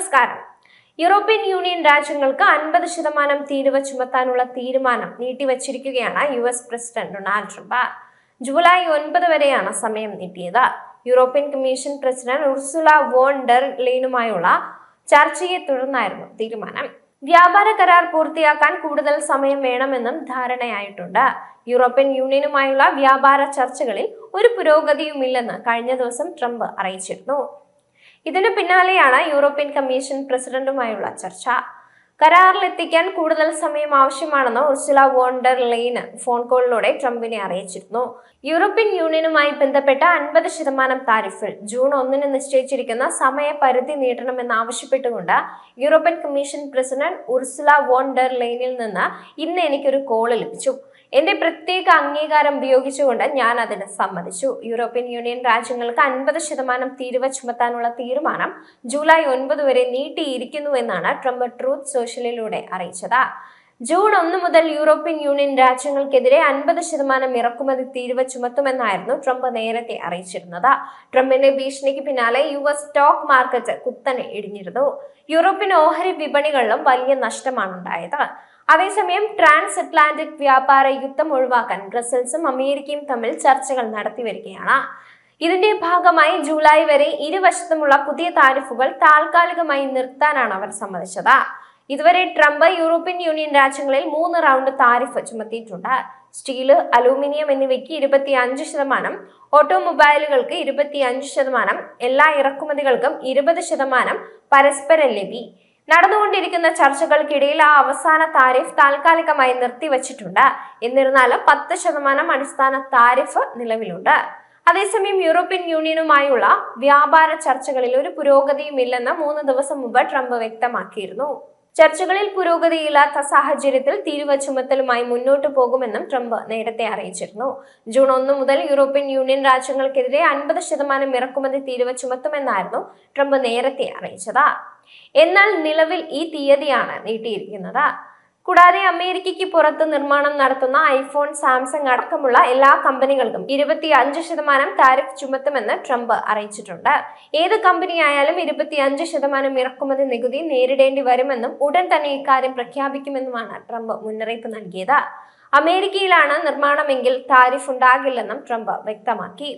നമസ്കാരം. European union രാജ്യങ്ങൾക്ക് അൻപത് ശതമാനം തീരുവ ചുമത്താനുള്ള തീരുമാനം നീട്ടിവച്ചിരിക്കുകയാണ് U S president Donald Trump. July ഒൻപത് വരെയാണ് സമയം നീട്ടിയത്. European Commission president Ursula von der ലെയിനുമായുള്ള ചർച്ചയെ തുടർന്നായിരുന്നു തീരുമാനം. വ്യാപാര കരാർ പൂർത്തിയാക്കാൻ കൂടുതൽ സമയം വേണമെന്നും ധാരണയായിട്ടുണ്ട്. യൂറോപ്യൻ യൂണിയനുമായുള്ള വ്യാപാര ചർച്ചകളിൽ ഒരു പുരോഗതിയുമില്ലെന്ന് കഴിഞ്ഞ ദിവസം ട്രംപ് അറിയിച്ചിരുന്നു. ഇതിനു പിന്നാലെയാണ് യൂറോപ്യൻ കമ്മീഷൻ പ്രസിഡന്റുമായുള്ള ചർച്ച. കരാറിലെത്തിക്കാൻ കൂടുതൽ സമയം ആവശ്യമാണെന്ന് ഉർസുല വോണ്ടർ ലെയിന് ഫോൺ കോളിലൂടെ ട്രംപിനെ അറിയിച്ചിരുന്നു. യൂറോപ്യൻ യൂണിയനുമായി ബന്ധപ്പെട്ട അൻപത് ശതമാനം താരിഫിൽ ജൂൺ ഒന്നിന് നിശ്ചയിച്ചിരിക്കുന്ന സമയപരിധി നീട്ടണമെന്നാവശ്യപ്പെട്ടുകൊണ്ട് European commission president Ursula von der ലെയിനിൽ നിന്ന് ഇന്ന് എനിക്കൊരു കോൾ ലഭിച്ചു. എന്റെ പ്രത്യേക അംഗീകാരം ഉപയോഗിച്ചുകൊണ്ട് ഞാൻ അതിന് സമ്മതിച്ചു. യൂറോപ്യൻ യൂണിയൻ രാജ്യങ്ങൾക്ക് അൻപത് ശതമാനം തീരുവ ചുമത്താനുള്ള തീരുമാനം ജൂലൈ ഒൻപത് വരെ നീട്ടിയിരിക്കുന്നുവെന്നാണ് ട്രംപ് ട്രൂത്ത് സോഷ്യലിലൂടെ അറിയിച്ചത്. ജൂൺ ഒന്ന് മുതൽ യൂറോപ്യൻ യൂണിയൻ രാജ്യങ്ങൾക്കെതിരെ അൻപത് ശതമാനം ഇറക്കുമതി തീരുവ ചുമത്തുമെന്നായിരുന്നു ട്രംപ് നേരത്തെ അറിയിച്ചിരുന്നത്. ട്രംപിന്റെ ഭീഷണിക്ക് പിന്നാലെ യു എസ് സ്റ്റോക്ക് മാർക്കറ്റ് കുത്തനെ ഇടിഞ്ഞിരുന്നു. യൂറോപ്യൻ ഓഹരി വിപണികളിലും വലിയ നഷ്ടമാണ് ഉണ്ടായത് അതേസമയം ട്രാൻസ് അറ്റ്ലാന്റിക് വ്യാപാര യുദ്ധം ഒഴിവാക്കാൻ ബ്രസൽസും അമേരിക്കയും തമ്മിൽ ചർച്ചകൾ നടത്തി വരികയാണ് ഇതിന്റെ ഭാഗമായി ജൂലൈ വരെ ഇരുവശത്തുമുള്ള പുതിയ താരിഫുകൾ താൽക്കാലികമായി നിർത്താനാണ് അവർ സമ്മതിച്ചത്. ഇതുവരെ ട്രംപ് യൂറോപ്യൻ യൂണിയൻ രാജ്യങ്ങളിൽ മൂന്ന് റൗണ്ട് താരിഫ് ചുമത്തിയിട്ടുണ്ട്. സ്റ്റീൽ അലൂമിനിയം എന്നിവയ്ക്ക് ഇരുപത്തി അഞ്ച് ശതമാനം ഓട്ടോമൊബൈലുകൾക്ക് ഇരുപത്തി അഞ്ച് ശതമാനം എല്ലാ ഇറക്കുമതികൾക്കും ഇരുപത് ശതമാനം പരസ്പര ലഭി. നടന്നുകൊണ്ടിരിക്കുന്ന ചർച്ചകൾക്കിടയിൽ ആ അവസാന താരിഫ് താൽക്കാലികമായി നിർത്തിവച്ചിട്ടുണ്ട്. എന്നിരുന്നാലും പത്ത് ശതമാനം അടിസ്ഥാന താരിഫ് നിലവിലുണ്ട്. അതേസമയം യൂറോപ്യൻ യൂണിയനുമായുള്ള വ്യാപാര ചർച്ചകളിൽ ഒരു പുരോഗതിയുമില്ലെന്ന് മൂന്ന് ദിവസം മുമ്പ് ട്രംപ് വ്യക്തമാക്കിയിരുന്നു. ചർച്ചകളിൽ പുരോഗതിയില്ലാത്ത സാഹചര്യത്തിൽ തീരുവ ചുമത്തലുമായി മുന്നോട്ടു പോകുമെന്നും ട്രംപ് നേരത്തെ അറിയിച്ചിരുന്നു. ജൂൺ ഒന്ന് മുതൽ യൂറോപ്യൻ യൂണിയൻ രാജ്യങ്ങൾക്കെതിരെ അൻപത് ശതമാനം ഇറക്കുമതി തീരുവ ചുമത്തുമെന്നായിരുന്നു ട്രംപ് നേരത്തെ അറിയിച്ചത്. എന്നാൽ നിലവിൽ ഈ തീയതിയാണ് നീട്ടിയിരിക്കുന്നത്. കൂടാതെ അമേരിക്കയ്ക്ക് പുറത്ത് നിർമ്മാണം നടത്തുന്ന ഐഫോൺ സാംസങ് അടക്കമുള്ള എല്ലാ കമ്പനികൾക്കും ഇരുപത്തി അഞ്ച് ശതമാനം താരിഫ് ചുമത്തുമെന്ന് ട്രംപ് അറിയിച്ചിട്ടുണ്ട്. ഏത് കമ്പനിയായാലും ഇരുപത്തി അഞ്ച് ശതമാനം ഇറക്കുമതി നികുതി നേരിടേണ്ടി വരുമെന്നും ഉടൻ തന്നെ ഇക്കാര്യം പ്രഖ്യാപിക്കുമെന്നുമാണ് ട്രംപ് മുന്നറിയിപ്പ് നൽകിയത്. അമേരിക്കയിലാണ് നിർമ്മാണമെങ്കിൽ താരിഫ് ഉണ്ടാകില്ലെന്നും ട്രംപ് വ്യക്തമാക്കി.